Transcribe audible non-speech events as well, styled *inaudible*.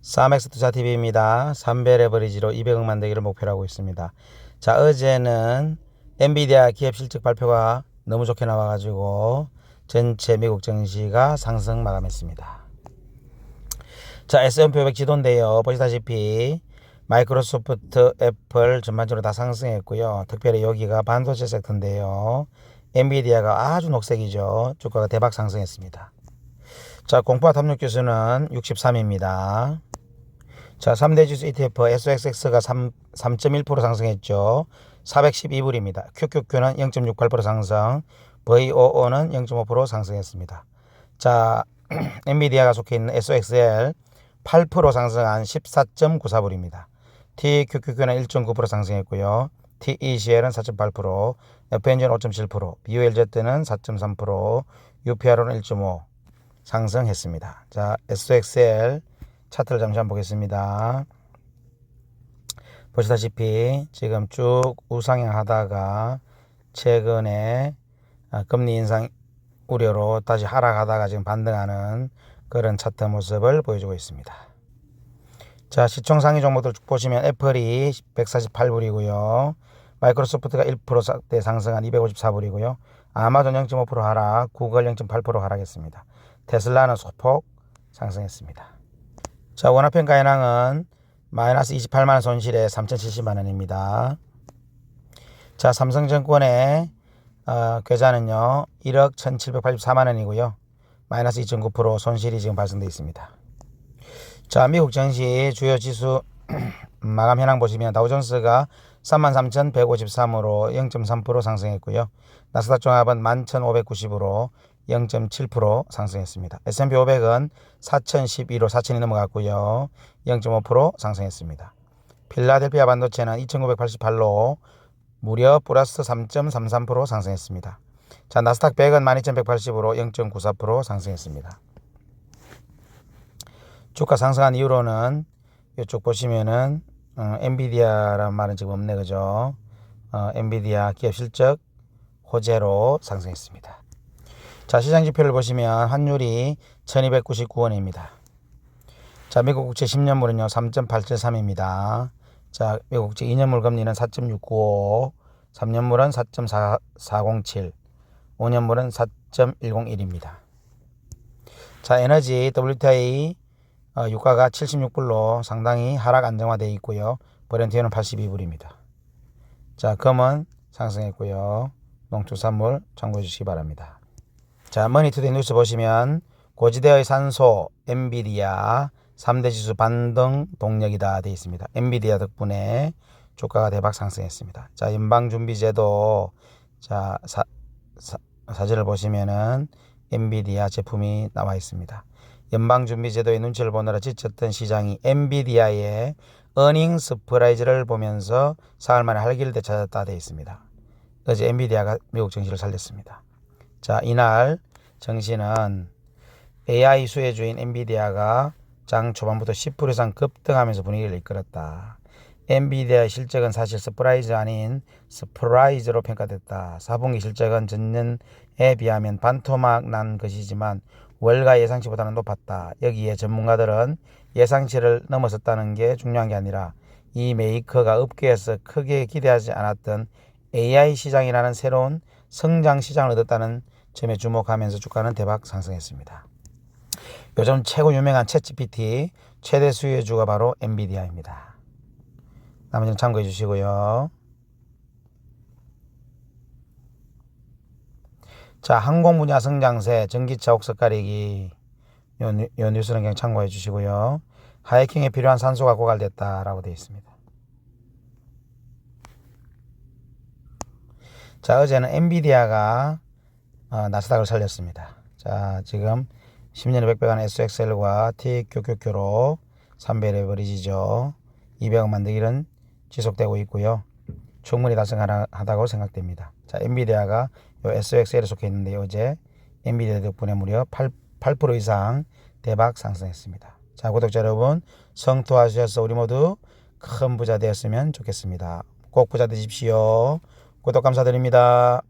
사맥스 투자TV입니다. 3배 레버리지로 200억 만들기를 목표로 하고 있습니다. 자, 어제는 엔비디아 기업 실적 발표가 너무 좋게 나와가지고 전체 미국 증시가 상승 마감했습니다. 자, S&P 500 지도인데요. 보시다시피 마이크로소프트, 애플 전반적으로 다 상승했고요. 특별히 여기가 반도체 섹터인데요. 엔비디아가 아주 녹색이죠. 주가가 대박 상승했습니다. 자, 공파 탐욕 지수는 63입니다. 자, 3대 지수 ETF SXX가 3, 3.1% 상승했죠. 412불입니다. QQQ는 0.68% 상승, VOO는 0.5% 상승했습니다. 자, *clears throat* 엔비디아가 속해 있는 SOXL 8% 상승한 14.94불입니다. TQQQ는 1.9% 상승했고요. TECL은 4.8%, FNG는 5.7%, BOLZ는 4.3%, UPR은 1.5% 상승했습니다. 자, SOXL 차트를 잠시 한번 보겠습니다. 보시다시피 지금 쭉 우상향 하다가 최근에 아, 금리 인상 우려로 다시 하락하다가 지금 반등하는 그런 차트 모습을 보여주고 있습니다. 자, 시총 상위 종목들 쭉 보시면 애플이 148불이고요. 마이크로소프트가 1%대 상승한 254불이고요. 아마존 0.5% 하락, 구글 0.8% 하락했습니다. 테슬라는 소폭 상승했습니다. 자, 원화평가 현황은 마이너스 28만원 손실에 3,070만원입니다. 자, 삼성증권의 어, 계좌는요, 1억 1,784만원이고요. 마이너스 2.9% 손실이 지금 발생되어 있습니다. 자, 미국 증시 주요 지수 *clears throat* 마감 현황 보시면 다우존스가 33,153으로 0.3% 상승했고요. 나스닥 종합은 11,590으로 0.7% 상승했습니다. S&P 500은 4,012로 4,000이 넘어갔고요. 0.5% 상승했습니다. 필라델피아 반도체는 2,988로 무려 플러스 3.33% 상승했습니다. 자, 나스닥 100은 12,180으로 0.94% 상승했습니다. 주가 상승한 이유로는 이쪽 보시면은 어, 엔비디아란 말은 지금 없네 그죠? 어, 엔비디아 기업 실적 호재로 상승했습니다. 자, 시장 지표를 보시면 환율이 1299원입니다. 자, 미국 국채 10년물은요, 3.873입니다. 자, 미국 국채 2년물 금리는 4.695, 3년물은 4.407, 5년물은 4.101입니다. 자, 에너지 WTI 어, 유가가 76불로 상당히 하락 안정화되어 있고요. 브렌트유는 82불입니다. 자, 금은 상승했고요. 농축산물 참고해 주시기 바랍니다. 자, 머니투데이 뉴스 보시면 고지대의 산소, 엔비디아, 3대 지수 반등 동력이다 되어 있습니다. 엔비디아 덕분에 주가가 대박 상승했습니다. 자, 연방준비제도 자, 사, 사, 사진을 보시면은 엔비디아 제품이 나와 있습니다. 연방준비제도의 눈치를 보느라 지쳤던 시장이 엔비디아의 어닝 스프라이즈를 보면서 사흘 만에 활기를 되찾았다 되어 있습니다. 어제 엔비디아가 미국 증시를 살렸습니다. 자, 이날 증시는 AI 수혜 주인 엔비디아가 장 초반부터 10% 이상 급등하면서 분위기를 이끌었다. 엔비디아의 실적은 사실 서프라이즈 아닌 스프라이즈로 평가됐다. 4분기 실적은 전년에 비하면 반토막 난 것이지만 월가 예상치보다는 높았다. 여기에 전문가들은 예상치를 넘어섰다는 게 중요한 게 아니라 이 메이커가 업계에서 크게 기대하지 않았던 AI 시장이라는 새로운 성장 시장을 얻었다는 점에 주목하면서 주가는 대박 상승했습니다. 요즘 최고 유명한 챗GPT 최대 수혜주가 바로 엔비디아입니다. 나머지는 참고해 주시고요. 자, 항공 분야 성장세, 전기차 옥석 가리기 요, 요 뉴스는 그냥 참고해 주시고요. 하이킹에 필요한 산소가 고갈됐다라고 되어 있습니다. 자, 어제는 엔비디아가 어, 나스닥을 살렸습니다. 자, 지금 10년에 100배간 SXL과 TQQQ로 3배 레버리지죠. 200억 만들기는 지속되고 있고요. 충분히 달성하다고 생각됩니다. 자, 엔비디아가 요 SXL에 속해 있는데 어제 엔비디아 덕분에 무려 8, 8% 이상 대박 상승했습니다. 자, 구독자 여러분, 성투하셔서 우리 모두 큰 부자 되었으면 좋겠습니다. 꼭 부자 되십시오. 구독 감사드립니다.